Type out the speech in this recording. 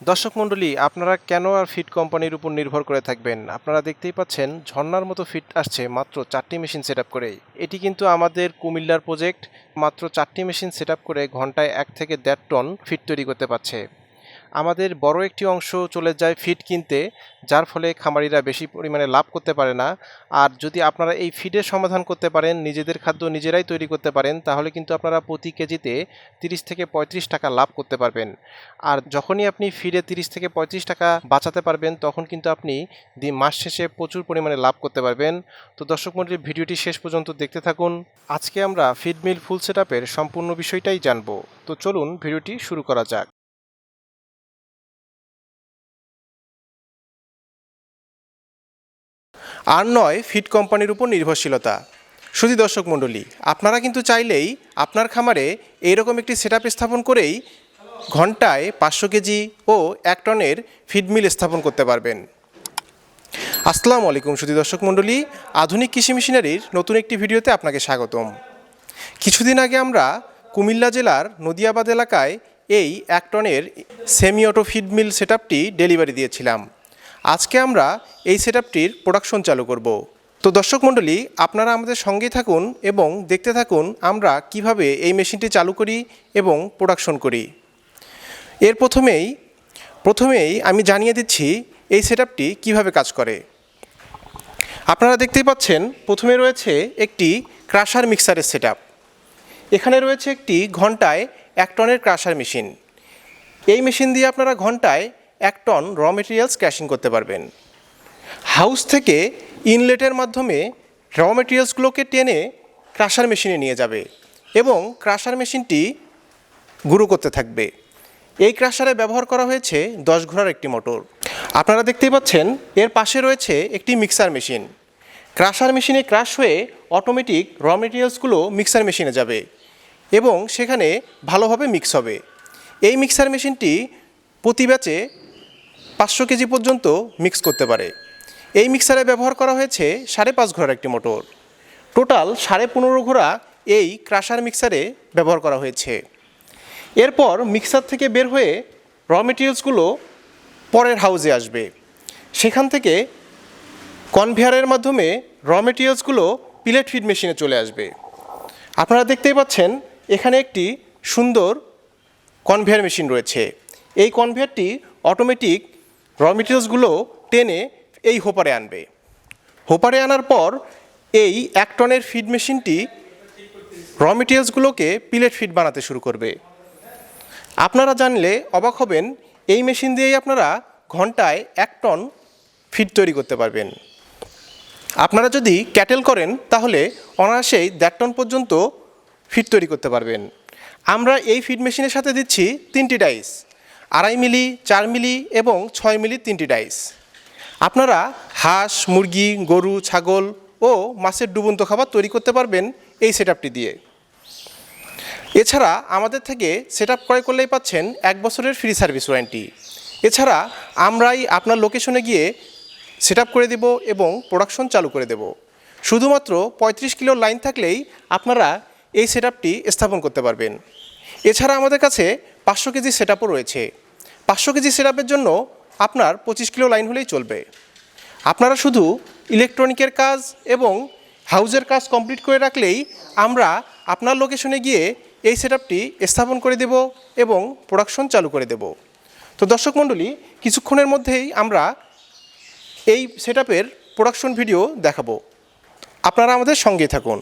দর্শক মণ্ডলী, আপনারা কেন আর ফিট কোম্পানির উপর নির্ভর করে থাকবেন? আপনারা দেখতেই পাচ্ছেন ঝর্নার মতো ফিট আসছে মাত্র চারটি মেশিন সেট করে এটি কিন্তু আমাদের কুমিল্লার প্রজেক্ট, মাত্র চারটি মেশিন সেট করে ঘন্টায় এক থেকে দেড় টন ফিট তৈরি করতে পারছে। আমাদের বড় একটি অংশ চলে যায় ফিড কিনতে, যার ফলে খামারিরা বেশি পরিমাণে লাভ করতে পারে না। আর যদি আপনারা এই ফিডের সমাধান করতে পারেন, নিজেদের খাদ্য নিজেরাই তৈরি করতে পারেন, তাহলে কিন্তু আপনারা প্রতি কেজিতে তিরিশ থেকে পঁয়ত্রিশ টাকা লাভ করতে পারবেন। আর যখনই আপনি ফিডে তিরিশ থেকে পঁয়ত্রিশ টাকা বাঁচাতে পারবেন, তখন কিন্তু আপনি দি মাস শেষে প্রচুর পরিমাণে লাভ করতে পারবেন। তো দর্শক মন্ডলী, ভিডিওটি শেষ পর্যন্ত দেখতে থাকুন। আজকে আমরা ফিড মিল ফুল সেট সম্পূর্ণ বিষয়টাই জানব। তো চলুন, ভিডিওটি শুরু করা যাক। আর নয় ফিড কোম্পানির উপর নির্ভরশীলতা। শুধু দর্শক মণ্ডলী, আপনারা কিন্তু চাইলেই আপনার খামারে এইরকম একটি সেট স্থাপন করেই ঘন্টায় পাঁচশো কেজি ও এক টনের ফিড মিল স্থাপন করতে পারবেন। আসসালামু আলাইকুম শুধু দর্শক মণ্ডলী, আধুনিক কৃষি মেশিনারির নতুন একটি ভিডিওতে আপনাকে স্বাগতম। কিছুদিন আগে আমরা কুমিল্লা জেলার নদিয়াবাদ এলাকায় এই এক টনের semi auto feed mill set delivery দিয়েছিলাম। আজকে আমরা এই সেট প্রোডাকশন চালু করব। তো দর্শক মণ্ডলী, আপনারা আমাদের সঙ্গেই থাকুন এবং দেখতে থাকুন আমরা কীভাবে এই মেশিনটি চালু করি এবং প্রোডাকশন করি। এর প্রথমেই প্রথমেই আমি জানিয়ে দিচ্ছি এই সেট আপটি কীভাবে কাজ করে। আপনারা দেখতেই পাচ্ছেন, প্রথমে রয়েছে একটি ক্রাশার মিক্সারের সেট এখানে রয়েছে একটি ঘন্টায় এক টনের ক্রাশার মেশিন এই মেশিন দিয়ে আপনারা ঘন্টায় এক টন র মেটেরিয়ালস ক্র্যাশিং করতে পারবেন। হাউস থেকে ইনলেটের মাধ্যমে র মেটেরিয়ালসগুলোকে টেনে ক্রাশার মেশিনে নিয়ে যাবে এবং ক্রাশার মেশিনটি গুঁড়ো করতে থাকবে। এই ক্রাশারে ব্যবহার করা হয়েছে দশ ঘোড়ার একটি মোটর আপনারা দেখতেই পাচ্ছেন, এর পাশে রয়েছে একটি মিক্সার মেশিন ক্রাশার মেশিনে ক্রাশ হয়ে অটোমেটিক র মেটেরিয়ালসগুলো মিক্সার মেশিনে যাবে এবং সেখানে ভালোভাবে মিক্স হবে। এই মিক্সার মেশিনটি প্রতি ব্যাচে পাঁচশো কেজি পর্যন্ত মিক্স করতে পারে। এই মিক্সারে ব্যবহার করা হয়েছে সাড়ে পাঁচ ঘোড়ার একটি মোটর। টোটাল সাড়ে পনেরো ঘোড়া এই ক্রাশার মিক্সারে ব্যবহার করা হয়েছে। এরপর মিক্সার থেকে বের হয়ে র মেটেরিয়ালসগুলো পরের হাউজে আসবে। সেখান থেকে কনভেয়ারের মাধ্যমে র মেটেরিয়ালসগুলো পিলেট ফিড মেশিনে চলে আসবে। আপনারা দেখতেই পাচ্ছেন, এখানে একটি সুন্দর কনভেয়ার মেশিন রয়েছে। এই কনভেয়ারটি অটোমেটিক র মেটেরিয়ালসগুলো টেনে এই হোপারে আনবে। হোপারে আনার পর এই এক টনের ফিড মেশিনটি র মেটেরিয়ালসগুলোকে পিলেট ফিড বানাতে শুরু করবে। আপনারা জানলে অবাক হবেন, এই মেশিন দিয়েই আপনারা ঘন্টায় এক টন ফিড তৈরি করতে পারবেন। আপনারা যদি ক্যাটেল করেন, তাহলে অনায়াসেই দেড় টন পর্যন্ত ফিড তৈরি করতে পারবেন। আমরা এই ফিড মেশিনের সাথে দিচ্ছি তিনটি ডাইস। আড়াই মিলি, চার মিলি এবং ছয় মিলি তিনটি ডাইস। আপনারা হাঁস, মুরগি, গরু, ছাগল ও মাছের ডুবন্ত খাবার তৈরি করতে পারবেন এই সেট দিয়ে। এছাড়া আমাদের থেকে সেট আপ ক্রয় করলেই পাচ্ছেন এক বছরের ফ্রি সার্ভিস ওয়ারেন্টি। এছাড়া আমরাই আপনার লোকেশনে গিয়ে সেট করে দেব এবং প্রোডাকশন চালু করে দেব। শুধুমাত্র পঁয়ত্রিশ কিলো লাইন থাকলেই আপনারা এই সেট স্থাপন করতে পারবেন। এছাড়া আমাদের কাছে পাঁচশো কেজি সেট রয়েছে। পাঁচশো কেজি সেট জন্য আপনার পঁচিশ কিলো লাইন হলেই চলবে। আপনারা শুধু ইলেকট্রনিকের কাজ এবং হাউজের কাজ কমপ্লিট করে রাখলেই আমরা আপনার লোকেশনে গিয়ে এই সেট স্থাপন করে দেব এবং প্রোডাকশন চালু করে দেব। তো দর্শক মণ্ডলী, কিছুক্ষণের মধ্যেই আমরা এই সেট প্রোডাকশন ভিডিও দেখাবো। আপনারা আমাদের সঙ্গে থাকুন।